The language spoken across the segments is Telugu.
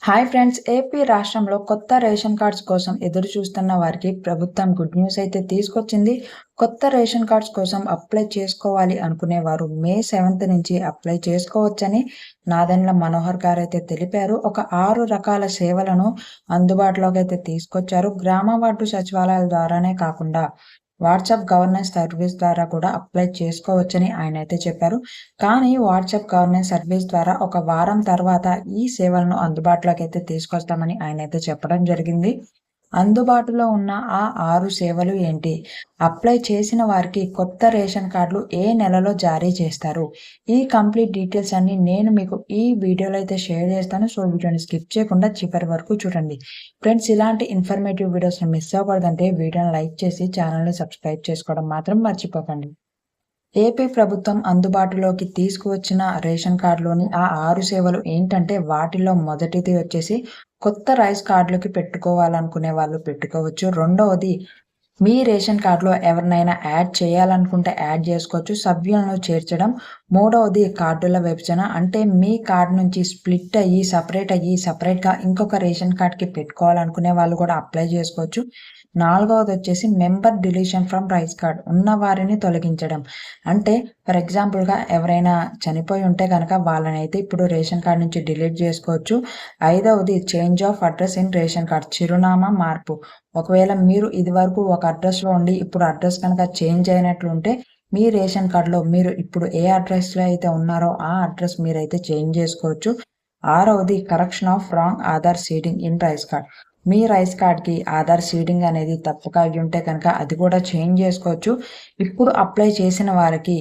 హాయ్ ఫ్రెండ్స్ ఏపీ రాష్ట్రంలో కొత్త రేషన్ కార్డ్స్ కోసం ఎదురు చూస్తున్న వారికి ప్రభుత్వం గుడ్ న్యూస్ అయితే తీసుకొచ్చింది. కొత్త రేషన్ కార్డ్స్ కోసం అప్లై చేసుకోవాలి అనుకునేవారు మే సెవెంత్ నుంచి అప్లై చేసుకోవచ్చని నాదెండ్ల మనోహర్ గారు అయితే తెలిపారు. ఒక ఆరు రకాల సేవలను అందుబాటులోకి అయితే తీసుకొచ్చారు. గ్రామ వార్డు సచివాలయాల ద్వారానే కాకుండా వాట్సాప్ గవర్నెన్స్ సర్వీస్ ద్వారా కూడా అప్లై చేసుకోవచ్చని ఆయన అయితే చెప్పారు. కానీ వాట్సాప్ గవర్నెన్స్ సర్వీస్ ద్వారా ఒక వారం తర్వాత ఈ సేవలను అందుబాటులోకి అయితే తీసుకొస్తామని ఆయన అయితే చెప్పడం జరిగింది. అందుబాటులో ఉన్న ఆ ఆరు సేవలు ఏంటి? అప్లై చేసిన వారికి కొత్త రేషన్ కార్డులు ఏ నెలలో జారీ చేస్తారు? ఈ కంప్లీట్ డీటెయిల్స్ అన్ని నేను మీకు ఈ వీడియోలో అయితే షేర్ చేస్తాను. సో వీడియోని స్కిప్ చేయకుండా చివరి వరకు చూడండి. ఫ్రెండ్స్ ఇలాంటి ఇన్ఫర్మేటివ్ వీడియోస్ని మిస్ అవ్వకూడదంటే వీడియోని లైక్ చేసి ఛానల్ని సబ్స్క్రైబ్ చేసుకోవడం మాత్రం మర్చిపోకండి. ఏపీ ప్రభుత్వం అందుబాటులోకి తీసుకువచ్చిన రేషన్ కార్డులోని ఆ ఆరు సేవలు ఏంటంటే వాటిలో మొదటిది వచ్చేసి కొత్త రైస్ కార్డులకి పెట్టుకోవాలనుకునే వాళ్ళు పెట్టుకోవచ్చు. రెండవది మీ రేషన్ కార్డులో ఎవరినైనా యాడ్ చేయాలనుకుంటే యాడ్ చేసుకోవచ్చు. సభ్యులను చేర్చడం మూడవది కార్డుల విభజన. అంటే మీ కార్డు నుంచి స్ప్లిట్ అయ్యి సపరేట్ అయ్యి సపరేట్గా ఇంకొక రేషన్ కార్డ్కి పెట్టుకోవాలనుకునే వాళ్ళు కూడా అప్లై చేసుకోవచ్చు. నాలుగవది వచ్చేసి member deletion from rice card. ఉన్న వారిని తొలగించడం. అంటే ఫర్ ఎగ్జాంపుల్గా ఎవరైనా చనిపోయి ఉంటే కనుక వాళ్ళని అయితే ఇప్పుడు రేషన్ కార్డ్ నుంచి డిలీట్ చేసుకోవచ్చు. ఐదవది change of address in ration card. చిరునామా మార్పు. ఒకవేళ మీరు ఇదివరకు ఒక అడ్రస్లో ఉండి ఇప్పుడు అడ్రస్ కనుక చేంజ్ అయినట్లుంటే మీ రేషన్ కార్డులో మీరు ఇప్పుడు ఏ అడ్రస్లో అయితే ఉన్నారో ఆ అడ్రస్ మీరైతే చేంజ్ చేసుకోవచ్చు. ఆరవది correction of wrong Aadhaar seeding in rice card. Me rice కార్డ్కి ఆధార్ సీడింగ్ అనేది తప్పుగా అయి ఉంటే కనుక అది కూడా చేంజ్ చేసుకోవచ్చు. ఇప్పుడు అప్లై చేసిన వారికి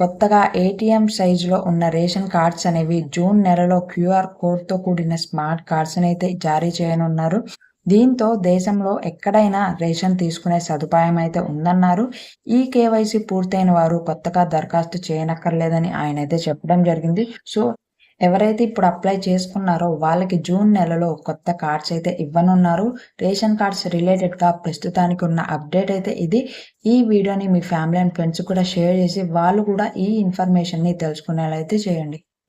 కొత్తగా ఏటీఎం సైజులో ఉన్న రేషన్ కార్డ్స్ అనేవి జూన్ నెలలో క్యూఆర్ కోడ్తో కూడిన స్మార్ట్ కార్డ్స్ అయితే జారీ చేయనున్నారు. దీంతో దేశంలో ఎక్కడైనా రేషన్ తీసుకునే సదుపాయం అయితే ఉందన్నారు. ఈ కేవైసీ పూర్తయిన వారు కొత్తగా దరఖాస్తు చేయనక్కర్లేదని ఆయన అయితే చెప్పడం జరిగింది. సో ఎవరైతే ఇప్పుడు అప్లై చేసుకున్నారో వాళ్ళకి జూన్ నెలలో కొత్త కార్డ్స్ అయితే ఇవ్వనున్నారు. రేషన్ కార్డ్స్ రిలేటెడ్గా ప్రస్తుతానికి ఉన్న అప్డేట్ అయితే ఇది. ఈ వీడియోని మీ ఫ్యామిలీ అండ్ ఫ్రెండ్స్ కూడా షేర్ చేసి వాళ్ళు కూడా ఈ ఇన్ఫర్మేషన్ని తెలుసుకునేలా అయితే చేయండి.